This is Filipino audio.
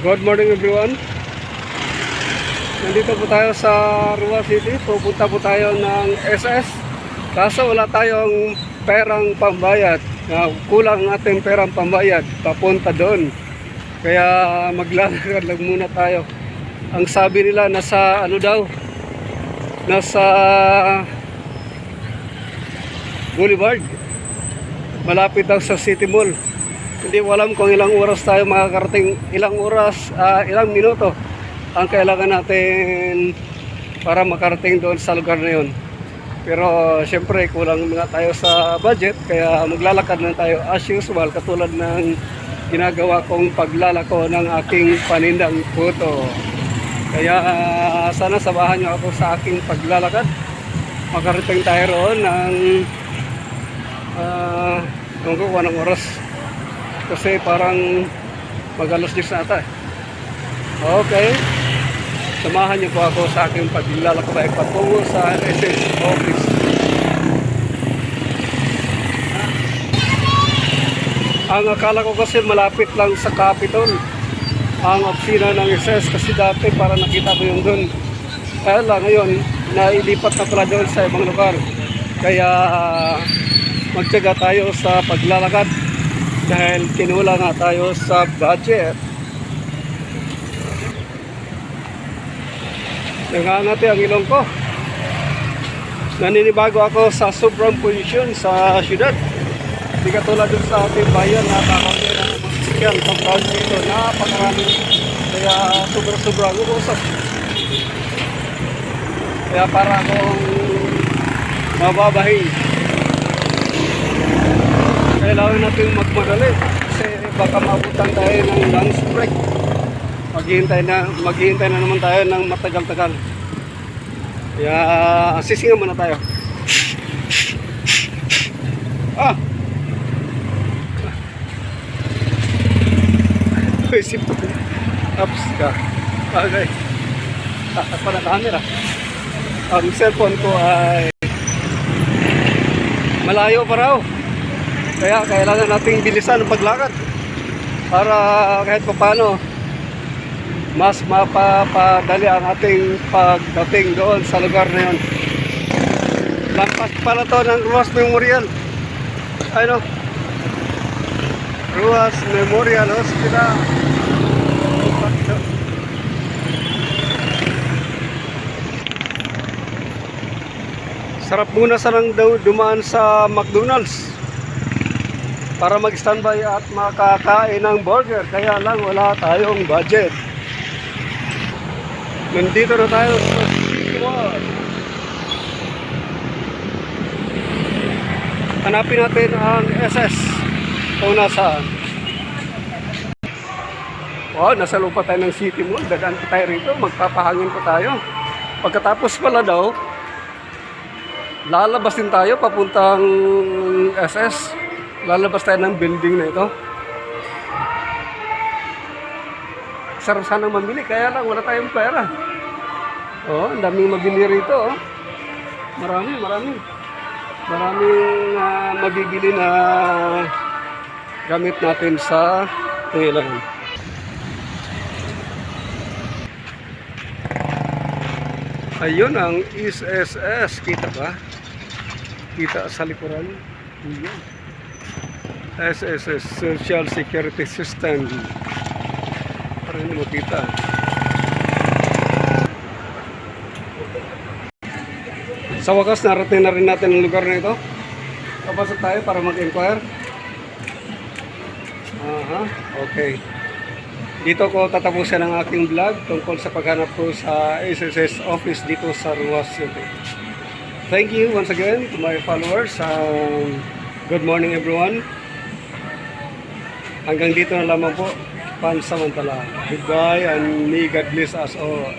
Good morning everyone. Nandito po tayo sa Rua City. Pupunta po tayo ng SS. Kaso wala tayong perang pambayad. Kulang ang ating perang pambayad papunta doon. Kaya maglalakad lang muna tayo. Ang sabi nila nasa ano daw? Nasa Boulevard. Malapit daw sa City Mall. Hindi ko alam kung ilang oras tayo makakarating, ilang oras, ah, ilang minuto ang kailangan natin para makarating doon sa lugar na yun. Pero siyempre kulang nga tayo sa budget kaya maglalakad na tayo as usual katulad ng ginagawa kong paglalako ng aking panindang puto. Kaya sana sabahan niyo ako sa aking paglalakad. Makarating tayo roon ng uh, kung anong oras kasi parang magalos 10 na ata. eh. Okay. Samahan niyo po ako sa aking paglalakbay patungo sa SS office. Ang akala ko kasi malapit lang sa Capitol ang opisina ng SS kasi dati para nakita ko yung doon. Kaya lang ngayon, nailipat na pala doon sa ibang lugar. Kaya magtyaga tayo sa paglalakad dahil kinula nga tayo sa budget. Nangangati ang ilong ko. Naninibago ako sa sobrang pollution sa syudad. Hindi katulad dun sa ating bayan na kakawin ng mga sasakyan sa crowd dito. Napakarami. Kaya sobra-sobra ang usap. Kaya para akong mababahin kailangan natin magmadali kasi baka mabutan tayo ng lunch break. Maghihintay na maghihintay na naman tayo ng matagal-tagal. Kaya sisingan muna tayo. Ah! Isip ko ups ka. Bagay tatas pa na camera. Ang cellphone ko ay malayo pa raw kaya kailangan nating bilisan ang paglakad para kahit paano mas mapapadali ang ating pagdating doon sa lugar na yun. Lampas pala to ng Ruas Memorial. Ano? Ruas Memorial Hospital. Sarap muna sanang daw dumaan sa McDonald's para mag-standby at makakain ng burger. Kaya lang wala tayong budget. Nandito na tayo sa Squad. Hanapin natin ang SS kung nasaan. Wow, nasa lupa tayo ng City Mall. Dagaan pa tayo rito. Magpapahangin pa tayo. Pagkatapos pala daw, lalabas din tayo papuntang SS lalabas tayo ng building na ito. Sarap sana mamili, kaya lang wala tayong pera. Oh, ang daming mabili rito. Oh. Marami, marami. Maraming uh, mabibili na gamit natin sa kailangan. Ayun ang SSS. Kita ba? Kita sa likuran. Ayun. SSS Social Security System. Para hindi makita sa wakas narating na rin natin ang lugar na ito. Papasok tayo para mag-inquire. Aha okay. Dito ko tatapusin ang aking vlog tungkol sa paghanap ko sa SSS office dito sa Ruas City. Thank you once again to my followers. Um, good morning everyone Hanggang dito na lamang po, pansamantala. Goodbye and may God bless us all.